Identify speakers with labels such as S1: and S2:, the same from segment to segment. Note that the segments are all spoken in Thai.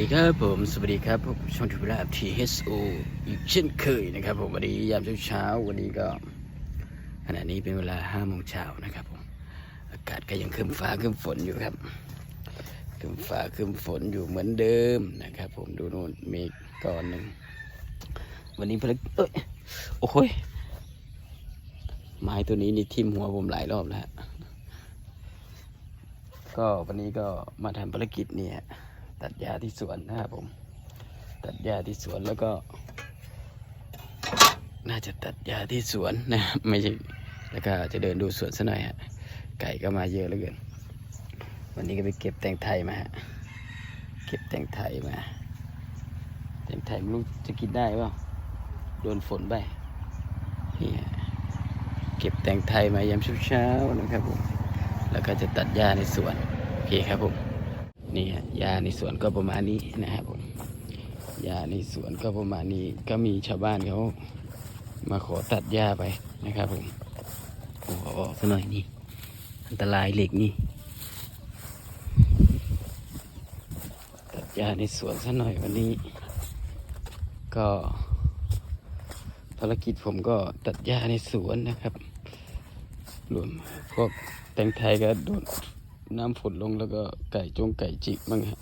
S1: สวัสดีครับผมสวัสดีครับผมช่องทูบลาทีเอสโออีกเช่นเคยนะครับ ผมวันนี้ยามเช้าๆวันนี้ก็ขณะนี้เป็นเวลาห้าโมงเช้านะครับผมอากาศก็ยังครึมฟ้าครึมฝนอยู่ครับครึมฟ้าครึมฝนอยู่เหมือนเดิมนะครับ ผมดูโน่นเมฆก้อนหนึ่งวันนี้พลักเอ้ยโอ้โหยไม้ตัวนี้นี่ทิ่มหัวผมหลายรอบแล้วก็วันนี้ก็มาทำภารกิจเนี่ย ตัดหญ้าที่สวนนะครับผม ตัดหญ้าที่สวนแล้วก็ น่าจะตัดหญ้าที่สวนนะไม่ใช่แล้วก็จะเดินดูสวนซะหน่อยฮะไก่ก็มาเยอะเหลือเกิน วันนี้ก็ไปเก็บแตงไทยมาฮะเก็บแตงไทยมาแตงไทยไม่รู้จะกินได้เปล่าโดนฝนไปนี่เก็บแตงไทยมายามเช้าๆนะครับผมแล้วก็จะตัดหญ้าในสวนโอเคครับผม นี่ฮะหญ้าในสวนก็ประมาณนี้นะครับผมหญ้าในสวนก็ประมาณนี้ก็มีชาวบ้านเขามาขอตัดหญ้าไปนะครับผมโอ้โหออกซะหน่อยนี่อันตรายเหล็กนี่ตัดหญ้าในสวนซะหน่อยวันนี้ ก็ภารกิจผมก็ตัดหญ้าในสวนนะครับ รวมพวกแตงไทยก็โดน น้ำฝนลงแล้วก็ไก่จงไก่จิกบ้างฮะ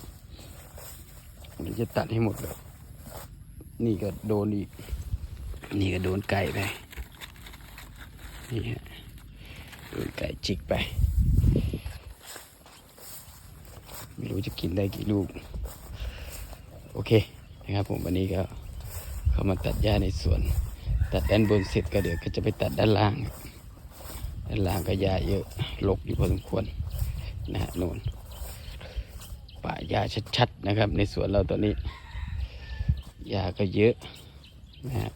S1: มันจะตัดให้หมดเลยนี่ก็โดนอีก นี่ก็โดนไก่ไปนี่ฮะโดนไก่จิกไป ไม่รู้จะกินได้กี่ลูก โอเคนะครับผมวันนี้ก็เข้ามาตัดหญ้าในสวน ตัดด้านบนเสร็จก็เดี๋ยวก็จะไปตัดด้านล่าง ด้านล่างก็หญ้าเยอะลกอยู่พอสมควร นะฮะโน่นป่าหญ้าชัดๆนะครับ ในสวนเราตอนนี้หญ้าก็เยอะนะฮะ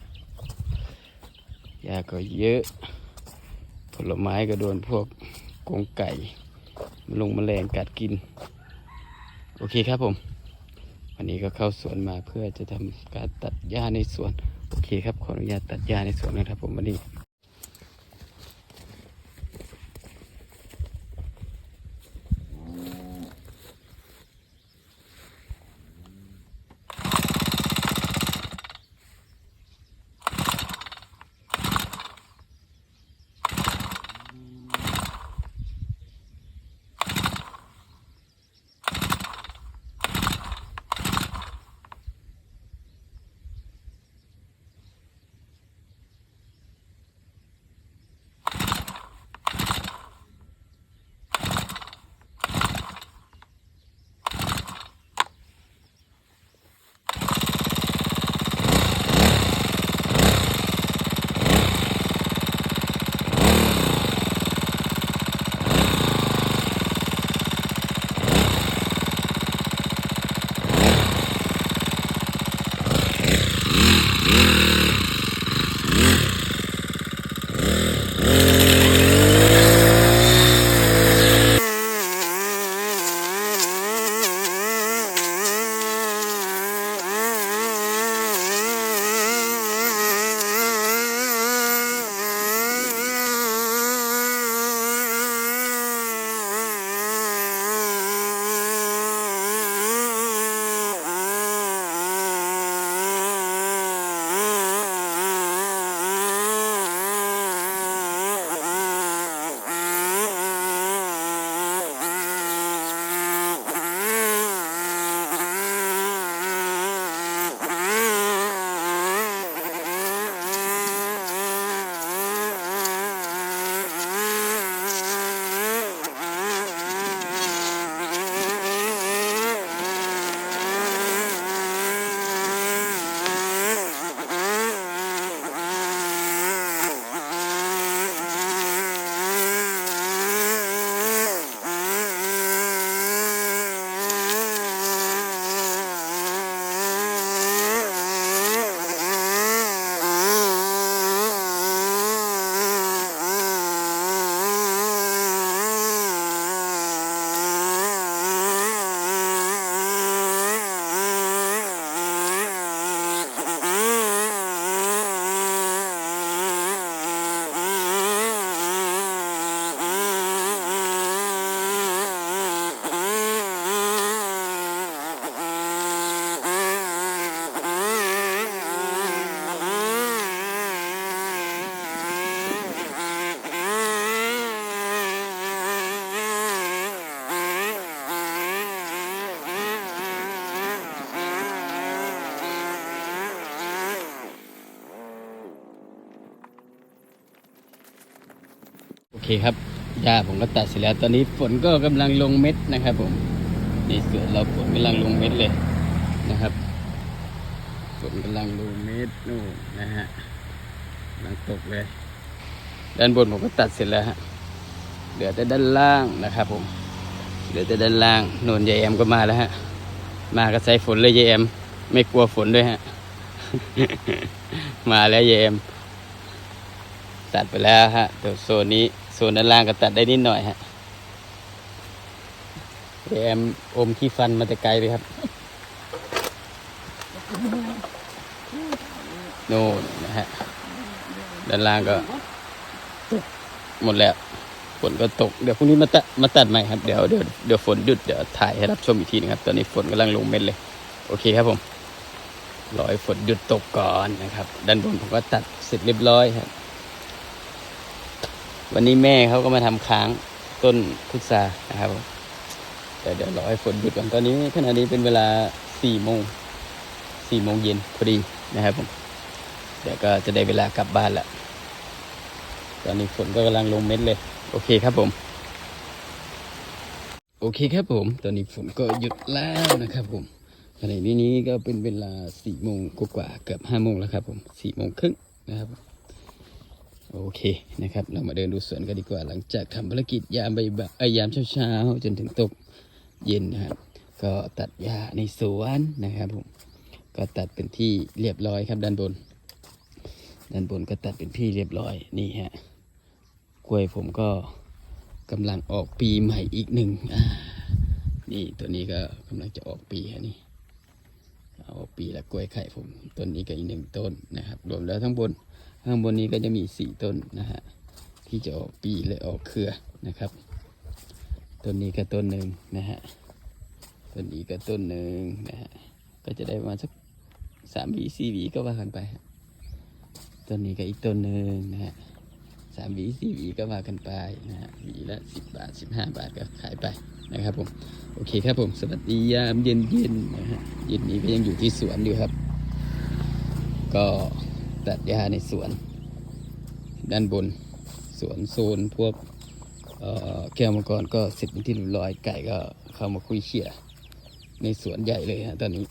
S1: หญ้าก็เยอะ ผลไม้ก็โดนพวกกงไก่ลงมแมลงกัดกิน โอเคครับผม วันนี้ก็เข้าสวนมาเพื่อจะทำการตัดหญ้าในสวน โอเคครับ ขออนุญาตตัดหญ้าในสวนนะครับผมวันนี้ ครับหญ้าผมก็ตัดเสร็จแล้วตอนนี้ฝนก็กำลังลงเม็ดนะครับ ผมนี่สวนเราฝนกำลังลงเม็ดเลยนะครับฝนกำลังลงเม็ดนู่นนะฮะกำลังตกเลย ด้านบนผมก็ตัดเสร็จแล้วฮะเหลือแต่ด้านล่างนะครับ ผมเหลือแต่ด้านล่างโนนยายแอมก็มาแล้วฮะ มาก็ใส่ฝนเลยยายแอมไม่กลัวฝนด้วยฮะ มาแล้วยายแอมตัดไปแล้วฮะเดี๋ยวโซนนี้ โซนด้านล่างก็ตัดได้นิดหน่อยฮะยายแอมอมขี้ฟันมาแต่ไกลเลยครับโน่นนะฮะด้านล่างก็หมดแล้วฝนก็ตกเดี๋ยวพรุ่งนี้มาตัดมาตัดใหม่ครับเดี๋ยวเดี๋ยวเดี๋ยวฝนหยุดเดี๋ยวถ่ายให้รับชมอีกทีนึงครับ ตอนนี้ฝนกำลังลงเม็ดเลย โอเคครับผมรอให้ฝนหยุดตกก่อนนะครับ ด้านบนผมก็ตัดเสร็จเรียบร้อยครับ วันนี้แม่เขาก็มาทำค้างต้นพุทรานะครับแต่เดี๋ยวรอให้ฝนหยุดก่อนตอนนี้ขณะนี้เป็นเวลาสี่โมงสี่โมงเย็นพอดีนะครับผมเดี๋ยวก็จะได้เวลากลับบ้านละตอนนี้ฝนก็กำลังลงเม็ดเลย โอเคครับผม โอเคครับผม ตอนนี้ฝนก็หยุดแล้วนะครับผมขณะนี้นี้ก็เป็นเวลาสี่โมงกว่าเกือบห้าโมงแล้วครับผมสี่โมงครึ่งนะครับ โอเคนะครับ เรามาเดินดูสวนกันดีกว่า หลังจากทำภารกิจยามใบ่ายๆเอ้ยามเช้าๆจนถึงตกเย็นนะครับ ก็ตัดหญ้าในสวนนะครับผมก็ตัดเป็นที่เรียบร้อยครับด้านบน ด้านบนก็ตัดเป็นที่เรียบร้อยนี่ฮะกล้วยผมก็กำลังออกปีใหม่อีกหนึ่งนี่ตัวนี้ก็กำลังจะออกปีฮะนี่ออกปีละกล้วยไข่ผมต้นนี้ก็อีกหนึ่งต้นนะครับ รวมแล้วทั้งบน ข้างบนนี้ก็จะมีสี่ต้นนะฮะที่จะออกปีและออกเครือนะครับต้นนี้ก็ต้นหนึ่งนะฮะต้นนี้ก็ต้นหนึ่งนะฮะก็จะได้ประมาณสักสามหวีสี่หวีก็ว่ากันไปต้นนี้ก็อีกต้นหนึ่งนะฮะสามหวีสี่หวีก็ว่ากันไปนะฮะหวีละสิบบาทสิบห้าบาทก็ขายไปนะครับผมโอเคครับผมสวัสดียามเย็นเย็นๆนะฮะเย็นนี้ก็ยังอยู่ที่สวนอยู่ครับ ก็ ตัดหญ้าในสวน ด้านบนสวนโซนพวกแก้วมังกรก็เสร็จเป็นที่เรียบร้อยไก่ก็เข้ามาคุยเขี่ยในสวนใหญ่เลยฮะตอนนี้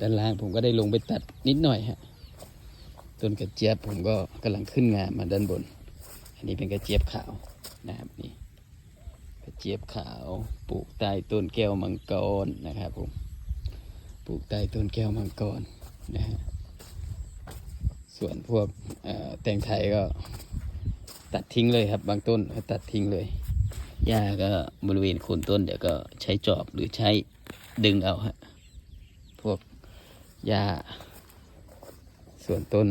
S1: ด้านล่างผมก็ได้ลงไปตัดนิดหน่อยฮะต้นกระเจี๊ยบผมก็กำลังขึ้นงามมาด้านบน อันนี้เป็นกระเจี๊ยบขาวนะครับนี่กระเจี๊ยบขาวปลูกใต้ต้นแก้วมังกรนะครับผมปลูกใต้ต้นแก้วมังกรนะฮะ ส่วนพวกแตงไทยก็ตัดทิ้งเลยครับ บางต้นก็ตัดทิ้งเลยหญ้าก็บริเวณโคนต้นเดี๋ยวก็ใช้จอบหรือใช้ดึงเอาฮะพวกหญ้าส่วนต้น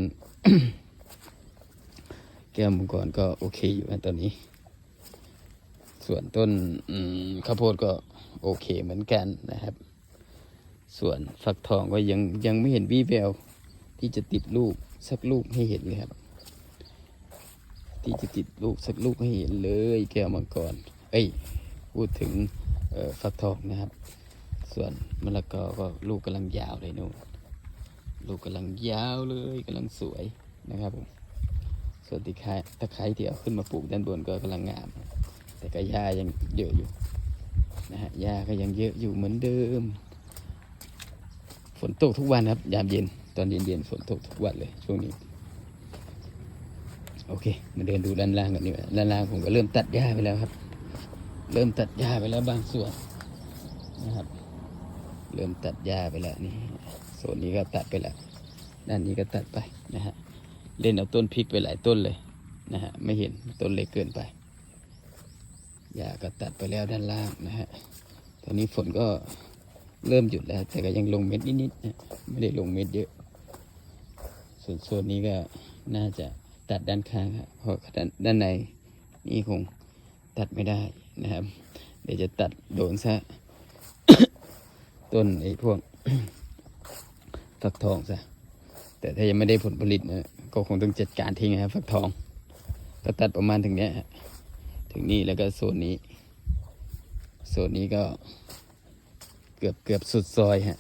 S1: แก้วมังกรก็โอเคอยู่นะตอนนี้ ส่วนต้นข้าวโพดก็โอเคเหมือนกันนะครับ ส่วนฟักทองก็ยังยังไม่เห็นวี่แววที่จะติดลูก สักลูกให้เห็นเลยครับ ที่จะติดลูกสักลูกให้เห็นเลยแก้วมังกรเอ้ยพูดถึงฟักทองนะครับ ส่วนมะละกอก็ลูกกำลังยาวเลยนู่นลูกกำลังยาวเลยกำลังสวยนะครับผมส่วนตะไคร้ตะไคร้ที่เอาขึ้นมาปลูกด้านบนก็กำลังงาม แต่ก็หญ้ายังเยอะอยู่นะฮะหญ้าก็ยังเยอะอยู่เหมือนเดิม ฝนตกทุกวันครับ ยามเย็น ตอนเย็นๆฝนตกทุกวันเลยช่วงนี้ โอเค มาเดินดูด้านล่างกันดีกว่าด้านล่างผมก็เริ่มตัดหญ้าไปแล้วครับ เริ่มตัดหญ้าไปแล้วบางส่วนนะครับ เริ่มตัดหญ้าไปแล้วนี่โซนนี้ก็ตัดไปแล้วด้านนี้ก็ตัดไปนะฮะเล่นเอาต้นพริกไปหลายต้นเลยนะฮะไม่เห็นต้นเล็กเกินไปหญ้าก็ตัดไปแล้วด้านล่างนะฮะตอนนี้ฝนก็เริ่มหยุดแล้ว แต่ก็ยังลงเม็ดนิดๆไม่ได้ลงเม็ดเยอะ ส่วนโซนนี้ก็น่าจะตัดด้านข้างครับเพราะด้านในนี่คงตัดไม่ได้นะครับ เดี๋ยวจะตัดโดนซะ ต้นไอ้พวกฟักทองซะ แต่ถ้ายังไม่ได้ผลผลิตนะก็คงต้องจัดการทิ้งนะครับฟักทองก็ตัดประมาณถึงเนี้ยถึงนี่แล้วก็โซนนี้ โซนนี้ก็เกือบเกือบสุดซอยฮะ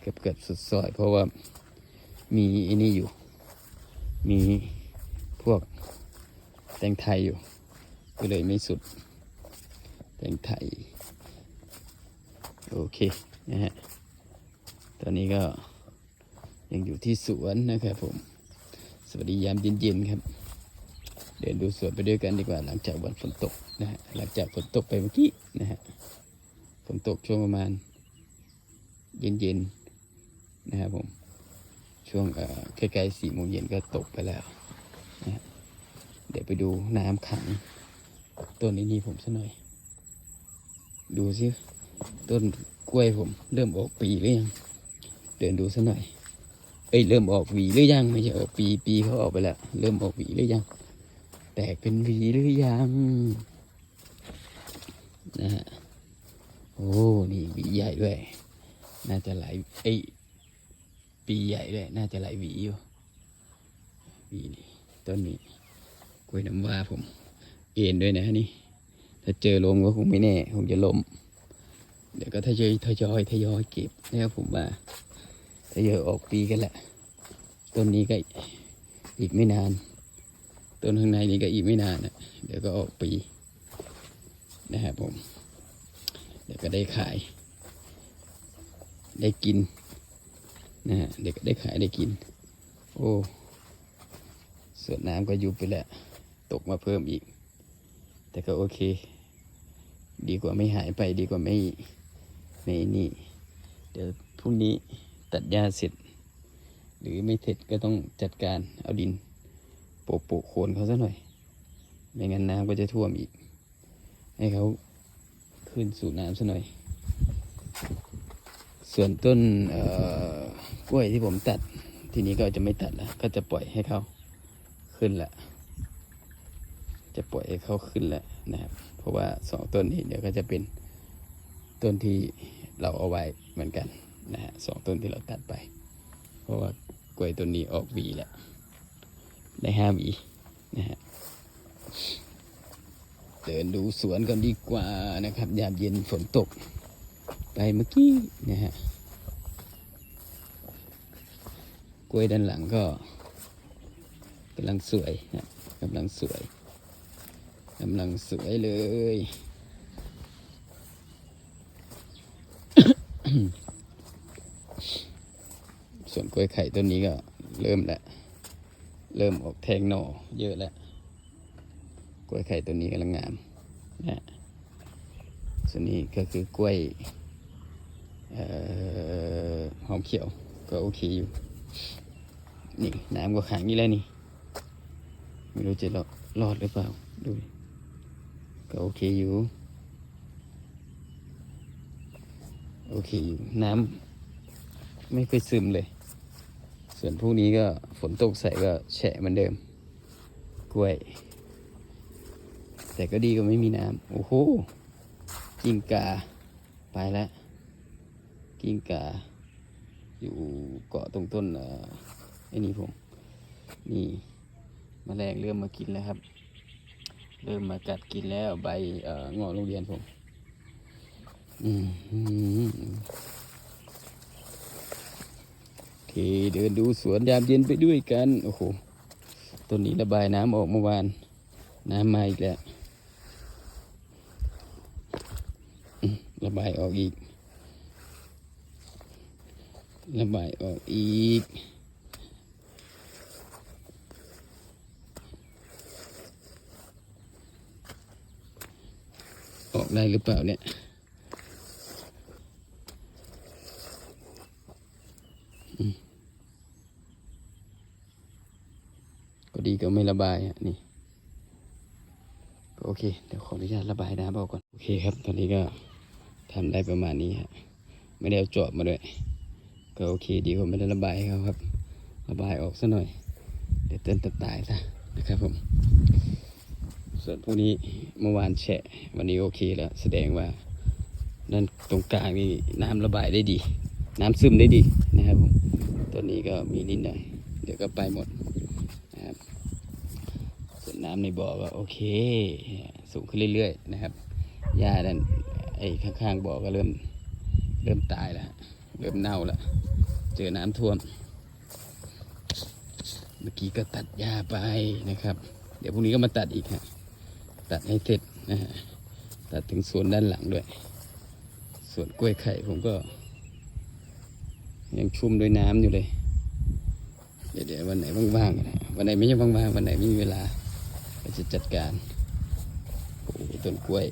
S1: เกือบเกือบสุดซอย เพราะว่า มีอ้นี่อยู่ มีพวกแตงไทยอยู่ ก็เลยไม่สุด แตงไทย โอเคนะฮะ ตอนนี้ก็ยังอยู่ที่สวนนะครับผม สวัสดียามเย็นๆครับ เดินดูสวนไปด้วยกันดีกว่าหลังจากวันฝนตกนะฮะ หลังจากฝนตกไปเมื่อกี้นะฮะ ฝนตกช่วงประมาณ เย็นๆนะครับผม ช่วงใกล้ๆสี่โมงเย็นก็ตกไปแล้วนะเดี๋ยวไปดูน้ำขังต้นนี้ดีผมซะหน่อย ดูสิต้นกล้วยผม เริ่มออกปีหรือยัง เดินดูซะหน่อย เอ้ยเริ่มออกหวีหรือยังไม่ใช่ออกปีปีเขาออกไปแล้วเริ่มออกหวีหรือยัง แตกเป็นหวีหรือยังนะฮะโอ้นี่หวีใหญ่ด้วย น่าจะหลายเอ้ย ปีใหญ่ด้วยน่าจะหลายหวีอยู่หวีนี่ต้นนี้กล้วยน้ำว้าผมเอ็นด้วยนะนี่ ถ้าเจอลมก็คงไม่แน่คงจะล้มเดี๋ยวก็ทยอยทยอยทยอยเก็บนะครับผมว่าทยอยออกปีกันแหละ ต้นนี้ก็อีกไม่นาน ต้นข้างในนี้ก็อีกไม่นานนะเดี๋ยวก็ออกปีนะครับผม เดี๋ยวก็ได้ขาย ได้กิน นะฮะเดี๋ยวก็ได้ขายได้กิน โอ้ส่วนน้ำก็ยุบไปแล้ว ตกมาเพิ่มอีก แต่ก็โอเค ดีกว่าไม่หายไปดีกว่าไม่ไม่นี่ เดี๋ยวพรุ่งนี้ตัดหญ้าเสร็จ หรือไม่เสร็จก็ต้องจัดการเอาดินโปะโปะโคนเขาซะหน่อย ไม่งั้นน้ำก็จะท่วมอีก ให้เขาขึ้นสู่น้ำซะหน่อย ส่วนต้นกล้วยที่ผมตัด ทีนี้ก็จะไม่ตัดแล้วก็จะปล่อยให้เขาขึ้นแหละ จะปล่อยให้เขาขึ้นแล้วนะครับ เพราะว่าสองต้นนี้เดี๋ยวก็จะเป็นต้นที่เราเอาไว้เหมือนกันนะฮะสองต้นที่เราตัดไป เพราะว่ากล้วยต้นนี้ออกวีแล้วได้ห้าวีนะฮะเดินดูสวนกันดีกว่านะครับ ยามเย็นฝนตก ไปเมื่อกี้นะฮะกล้วยด้านหลังก็กำลังสวยนะกำลังสวยกำลังสวยเลย ส่วนกล้วยไข่ต้นนี้ก็เริ่มแล้ว เริ่มออกแทงหน่อเยอะแล้ว กล้วยไข่ต้นนี้กำลังงามนะ ส่วนนี้ก็คือกล้วยออหอมเขียวก็โอเคอยู่ นี่น้ำก็ขังนี่แล้วนี่ ไม่รู้จะรอดรอดหรือเปล่า ดู ก็โอเคอยู่ โอเคอยู่ น้ำไม่ค่อยซึมเลย ส่วนพวกนี้ก็ฝนตกใส่ก็แฉะเหมือนเดิม กล้วย แต่ก็ดีกว่าไม่มีน้ำ โอ้โห กิ้งกาไปแล้ว กิ้งกา อยู่เกาะตรงต้นเอ่อไอ้นี่ผม นี่มแมลงเริ่มมากินแล้วครับ เริ่มมากัดกินแล้วใบเอ่องอกโรงเรียนผมอืมอืมโอเคเดินดูสวนยามเย็นไปด้วยกัน โอ้โหต้นนี้ระบายน้ำออกเมื่อวาน น้ำมาอีกแล้วอืมระ บายออกอีก ระบายออกอีก ออกได้หรือเปล่าเนี่ยก็ดีก็ไม่ระบายอะนี่โอเค เดี๋ยวขออนุญาตระบายน้ำออกก่อน โอเคครับ ตอนนี้ก็ ทำได้ประมาณนี้ฮะไม่ได้เอาจอบมาด้วยก็โอเคดีกว่าไม่ได้ระบายให้เขาครับระบายออกซะหน่อย เดี๋ยวเต้นจะตายซะนะครับผม ส่วนพวกนี้เมื่อวานแฉะวันนี้โอเคแล้วแสดงว่าด้านตรงกลางนี่น้ำระบายได้ดี น้ำซึมได้ดีนะครับผมตัวนี้ก็มีนิดหน่อย เดี๋ยวก็ไปหมดนะครับส่วนน้ำในบ่อก็โอเค สูงขึ้นเรื่อยๆนะครับหญ้าด้าน ไอ้ข้างๆบ่อก็เริ่มเริ่มตายแล้ว เริ่มเน่าแล้ว เจอน้ำท่วม เมื่อกี้ก็ตัดหญ้าไปนะครับ เดี๋ยวพรุ่งนี้ก็มาตัดอีกฮะ ตัดให้เสร็จนะฮะ ตัดถึงสวนด้านหลังด้วย ส่วนกล้วยไข่ผมก็ ยังชุ่มด้วยน้ำอยู่เลย เดี๋ยวเดี๋ยววันไหนว่างๆนะวันไหนไม่ใช่ว่างๆวันไหนไม่มีเวลาก็จะจัดการโอ้ต้นกล้วย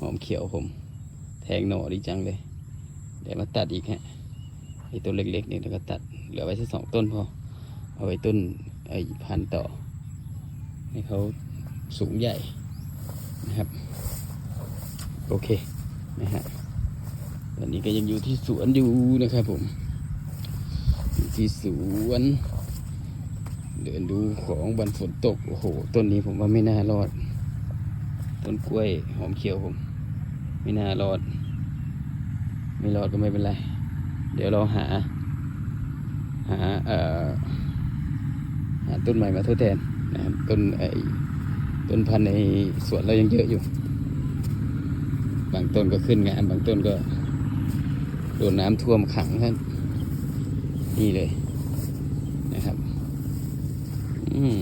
S1: หอมเขียวผม แทงหน่อดีจังเลย เดี๋ยวมาตัดอีกฮะไอ้ต้นเล็กๆนี่แล้วก็ตัดเหลือไว้แค่สองต้นพอ เอาไว้ต้นไอ้พันต่อ ให้เขาสูงใหญ่นะครับ โอเคนะฮะตอนนี้ก็ยังอยู่ที่สวนอยู่นะครับผมอยู่ที่สวน เดินดูของบันฝนตก โอ้โห ต้นนี้ผมว่าไม่น่ารอด ต้นกล้วยหอมเขียวผม ไม่น่ารอด ไม่รอดก็ไม่เป็นไร เดี๋ยวเราหา หาเอ่อหาต้นใหม่มาทดแทนนะครับต้นไอ้ต้นพันธุ์ในสวนเรายังเยอะอยู่ บางต้นก็ขึ้นงามบางต้นก็โดนน้ำท่วมขังท่านนี่เลยนะครับ อืม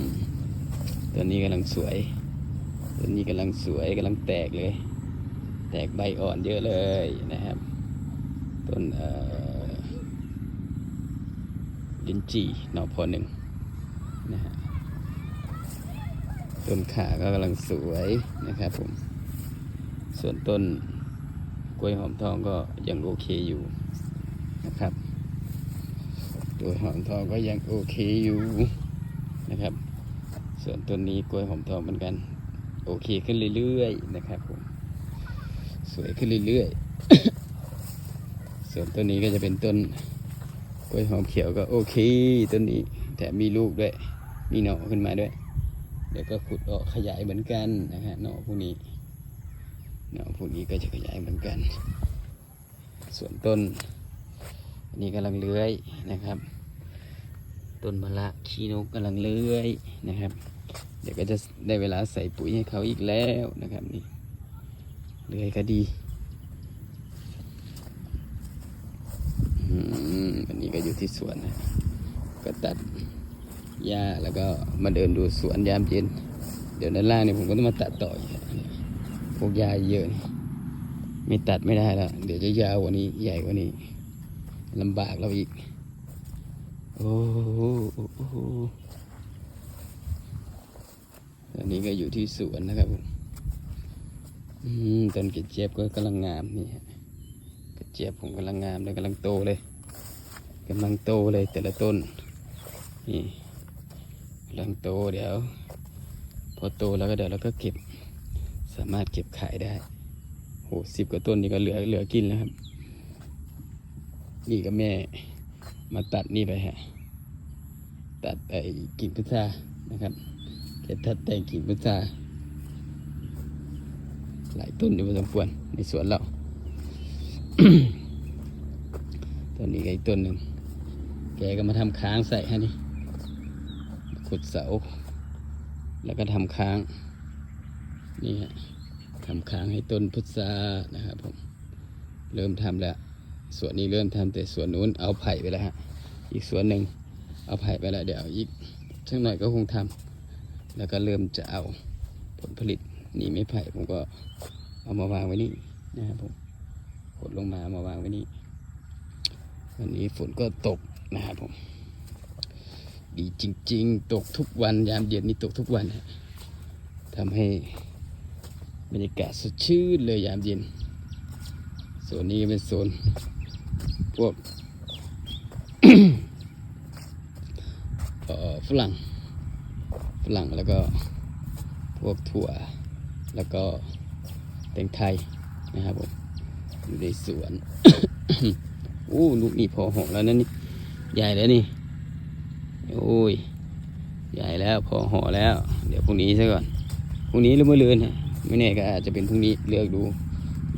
S1: ต้นนี้กำลังสวยต้นนี้กำลังสวยกำลังแตกเลย แตกใบอ่อนเยอะเลยนะครับ ต้นลินจีหน่อพอหนึ่งนะฮะต้นขาก็กำลังสวยนะครับผม ส่วนต้นกล้วยหอมทองก็ยังโอเคอยู่นะครับกล้วยหอมทองก็ยังโอเคอยู่นะครับ ส่วนต้นนี้กล้วยหอมทองเหมือนกัน โอเคขึ้นเรื่อยๆนะครับผม สวยขึ้นเรื่อยๆ ส่วนต้นนี้ก็จะเป็นต้นกล้วยหอมเขียวก็โอเคต้นนี้แต่มีลูกด้วย มีหน่อขึ้นมาด้วย เดี๋ยวก็ขุดออกขยายเหมือนกันนะฮะหน่อพวกนี้หน่อพวกนี้ก็จะขยายเหมือนกัน ส่วนต้นนี้กำลังเลื้อยนะครับ ต้นมะละขี้นกกำลังเลื้อยนะครับ เดี๋ยวก็จะได้เวลาใส่ปุ๋ยให้เขาอีกแล้วนะครับนี่ เลื่อยก็ดีอันนี้ก็อยู่ที่สวนนะ ก็ตัดหญ้าแล้วก็มาเดินดูสวนยามเย็น เดี๋ยวด้านล่างเนี่ยผมก็ต้องมาตัดต่ออีกเนี่ยพวกหญ้าเยอะนี่ไม่ตัดไม่ได้แล้ว เดี๋ยวจะยาวกว่านี้ใหญ่กว่านี้ลำบากเราอีก โอ้โหโอ้โหตอนนี้ก็อยู่ที่สวนนะครับผม อืมต้นกระเจี๊ยบก็กำลังงามนี่กระเจี๊ยบผมกำลังงามเลยกำลังโตเลยกำลังโตเลยแต่ละต้นนี่กำลังโตเดี๋ยว พอโตแล้วก็เดี๋ยวเราก็เก็บ สามารถเก็บขายได้โหสิบกว่าต้นนี่ก็เหลือเหลือกินแล้วครับ นี่ก็แม่มาตัดนี่ไปฮะตัดไอ้กิ่งพุทรานะครับแค่ตัดแต่งกิ่งพุทรา หลายต้นอยู่พอสมควรในสวนเราต้นนี้ก็อีกต้นหนึ่งแกก็มาทำค้างใส่ให้นี่ขุดเสา แล้วก็ทำค้าง นี่ฮะทำค้างให้ต้นพุทรานะครับผมเริ่มทำแล้วสวนนี้เริ่มทำแต่สวนนู้นเอาไผ่ไปแล้วฮะอีกสวนหนึ่งเอาไผ่ไปแล้วเดี๋ยวอีกสักหน่อยก็คงทำแล้วก็เริ่มจะเอาผลผลิต นี่ไม่ไผ่ผมก็เอามาวางไว้นี่นะครับผมกดลงมาเอามาวางไว้นี่วันนี้ฝนก็ตกนะครับผม ดีจริง ๆ ตกทุกวันยามเย็นนี่ตกทุกวันฮะทำให้บรรยากาศสดชื่นเลยยามเย็นโซนนี้เป็นโซนพวกฝรั่งฝรั่งแล้วก็พวกถั่ว แล้วก็แตงไทยนะครับผมอยู่ในสวนโอ้ลูกนี่พอหอมแล้วนะนี่ใหญ่แล้วนี่โอ้ยใหญ่แล้วพอห่อแล้ว เดี๋ยวพรุ่งนี้ซะก่อนพรุ่งนี้หรือเมื่อลืนฮะไม่แน่ก็อาจจะเป็นพรุ่งนี้เลือกดู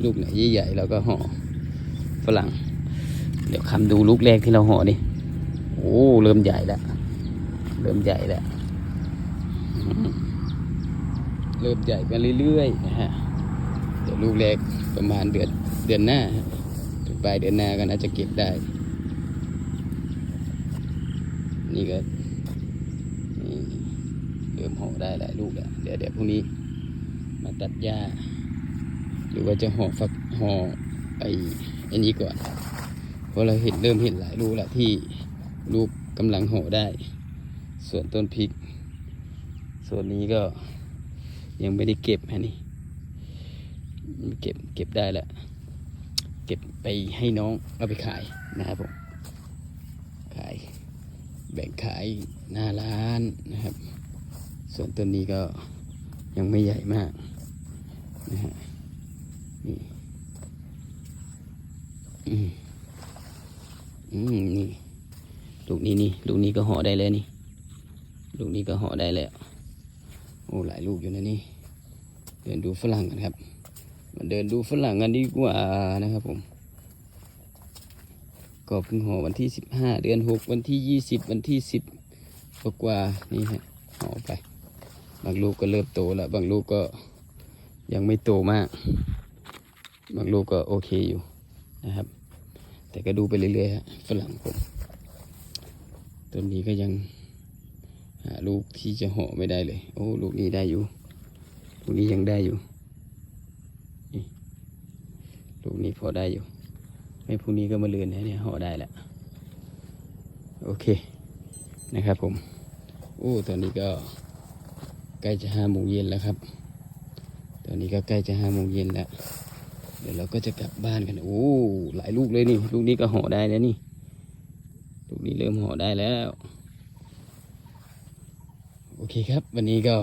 S1: ลูกไหนใหญ่ๆเราก็ห่อฝรั่ง เดี๋ยวคำดูลูกแรกที่เราห่อดิโอ้เริ่มใหญ่แล้วเริ่มใหญ่แล้ว เริ่มใหญ่กันเรื่อยๆนะฮะเดี๋ยวลูกแรกประมาณเดือนเดือนหน้าถึงปลายเดือนหน้าก็น่าจะเก็บได้ นี่ก็นี่เริ่มห่อได้หลายลูกแล้วเดี๋ยวเดี๋ยวพรุ่งนี้มาตัดหญ้า หรือว่าจะห่อฟักห่อไอ้อันนี้ก่อนเพราะเราเห็นเริ่มเห็นหลายลูกแล้วที่ลูกกำลังห่อได้ ส่วนต้นพริก ส่วนนี้ก็ ยังไม่ได้เก็บฮะนี่เก็บเก็บได้แล้ว เก็บไปให้น้องเอาไปขายนะครับผมขายแบ่งขายหน้าร้านนะครับ ส่วนต้นนี้ก็ยังไม่ใหญ่มากนะฮะนี่อืมอืมนี่ลูกนี้นี่ลูกนี้ก็ห่อได้แล้วนี่ลูกนี้ก็ห่อได้แล้ว โอ้หลายลูกอยู่นะนี่เดินดูฝรั่งกันครับ มาเดินดูฝรั่งกันดีกว่านะครับผมก็เพิ่งห่อวันที่สิบห้าเดือนหกวันที่ยี่สิบวันที่สิบกว่านี่ฮะห่อไป บางลูกก็เริ่มโตแล้ว บางลูกก็ยังไม่โตมาก บางลูกก็โอเคอยู่นะครับ แต่ก็ดูไปเรื่อยๆฮะฝรั่งผมต้นนี้ก็ยัง หาลูกที่จะห่อไม่ได้เลย โอ้ลูกนี้ได้อยู่ลูกนี้ยังได้อยู่ลูกนี้พอได้อยู่ไม่พรุ่งนี้ก็มาเลือนนะเนี่ยห่อได้แล้วโอเคนะครับผมโอ้ตอนนี้ก็ใกล้จะห้าโมงเย็นแล้วครับ ตอนนี้ก็ใกล้จะห้าโมงเย็นแล้ว เดี๋ยวเราก็จะกลับบ้านกัน โอ้หลายลูกเลยนี่ ลูกนี้ก็ห่อได้แล้วนี่ ลูกนี้เริ่มห่อได้แล้ว โอเคครับ วันนี้ก็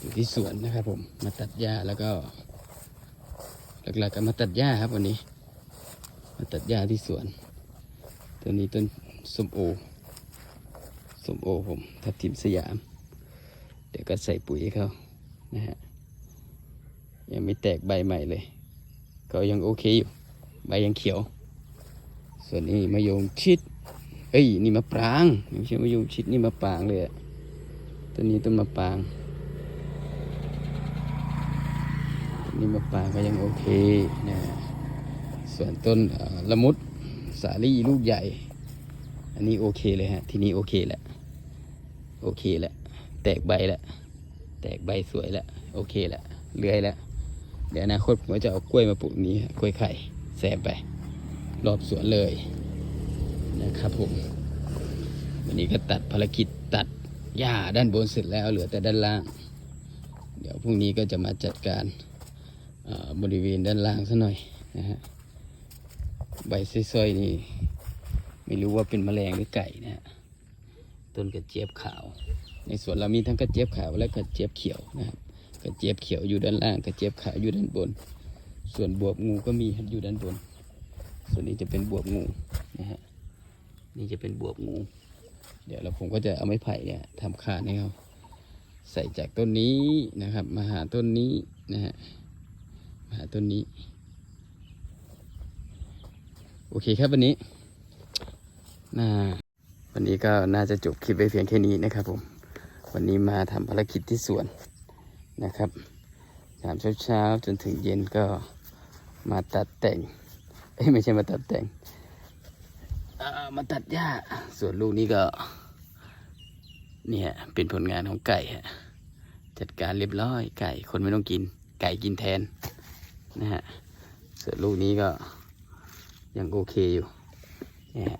S1: อยู่ที่สวนนะครับผมมาตัดหญ้าแล้วก็หลักๆก็มาตัดหญ้าครับวันนี้ มาตัดหญ้าที่สวนตัวนี้ต้นส้มโอส้มโอผมทับทิมสยาม เดี๋ยวก็ใส่ปุ๋ยเขานะฮะยังไม่แตกใบใหม่เลย ก็ยังโอเคอยู่ ใบยังเขียว ส่วนนี้มะยงชิด เอ้ยนี่มะปรางไม่ใช่มะยงชิดนี่มะปรางเลยอะต้นนี้ต้นมะปรางต้นนี้มะปรางก็ยังโอเคนะส่วนต้นละมุดสาลี่ลูกใหญ่ อันนี้โอเคเลยฮะ ทีนี้โอเคแหละโอเคแหละแตกใบแล้วแตกใบสวยแล้วโอเคแล้วเลื้อยแล้วเดี๋ยวอนาคตผมก็จะเอากล้วยมาปลูกนี้กล้วยไข่แซมไป รอบสวนเลย นะครับผม วันนี้ก็ตัดภารกิจตัดหญ้าด้านบนเสร็จแล้วเหลือแต่ด้านล่าง เดี๋ยวพรุ่งนี้ก็จะมาจัดการบริเวณด้านล่างซะหน่อยนะฮะใบส้อยๆนี่ไม่รู้ว่าเป็นแมลงหรือไก่นะฮะต้นกระเจี๊ยบขาว ในสวนเรามีทั้งกระเจี๊ยบขาวและกระเจี๊ยบเขียวนะครับกระเจี๊ยบเขียวอยู่ด้านล่างกระเจี๊ยบขาวอยู่ด้านบน ส่วนบวบงูก็มีอยู่ด้านบน ส่วนนี้จะเป็นบวบงูนะฮะ นี่จะเป็นบวบงู เดี๋ยวเราผมก็จะเอาไม้ไผ่เนี่ยทำคานให้เขาใส่จากต้นนี้นะครับ มาหาต้นนี้นะฮะมาหาต้นนี้ โอเคครับวันนี้น่าวันนี้ก็น่าจะจบคลิปไปเพียงแค่นี้นะครับผม วันนี้มาทำภารกิจที่สวนนะครับยามเช้าๆจนถึงเย็นก็มาตัดแต่ง เอ้ยไม่ใช่มาตัดแต่ง มาตัดหญ้า ส่วนลูกนี้ก็ เนี่ยเป็นผลงานของไก่ฮะจัดการเรียบร้อย ไก่คนไม่ต้องกิน ไก่กินแทนนะฮะส่วนลูกนี้ก็ยังโอเคอยู่เนี่ย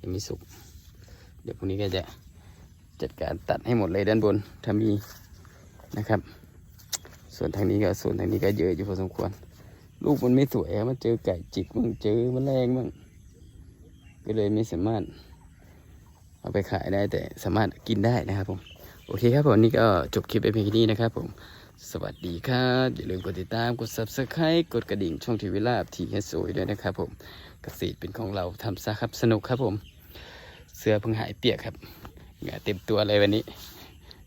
S1: ยังไม่สุก เดี๋ยวพรุ่งนี้ก็จะจัดการตัดให้หมดเลยด้านบนถ้ามีนะครับ ส่วนทางนี้ก็ส่วนทางนี้ก็เยอะอยู่พอสมควร ลูกมันไม่สวยมันเจอไก่จิกมั่งเจอมแมลงมั่ง ก็เลยไม่สามารถเอาไปขายได้แต่สามารถกินได้นะครับผม โอเคครับผมนี่ก็จบคลิปไปเพียงแค่นี้นะครับผม สวัสดีครับ อย่าลืมกดติดตามกด subscribe กดกระดิ่งช่องทีวีลาบทีเฮสวยด้วยนะครับผมเกษตรเป็นของเราทำซะครับสนุกครับผม เสื้อเพิ่งหายเปียกครับเหงื่อเต็มตัวเลยวันนี้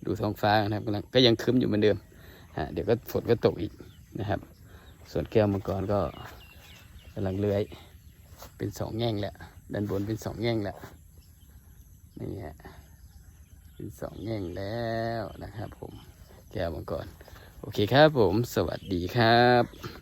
S1: ดูท้องฟ้านะครับกำลังก็ยังครึ้มอยู่เหมือนเดิมฮะเดี๋ยวก็ฝนก็ตกอีกนะครับ ส่วนแก้วมังกรก็กำลังเลื้อยเป็นสองแง่งแหละ ด้านบนเป็นสองแง่งแล้วนี่ฮะเป็นสองแง่งแล้วนะครับผมแก้วมังกรโอเคครับผมสวัสดีครับ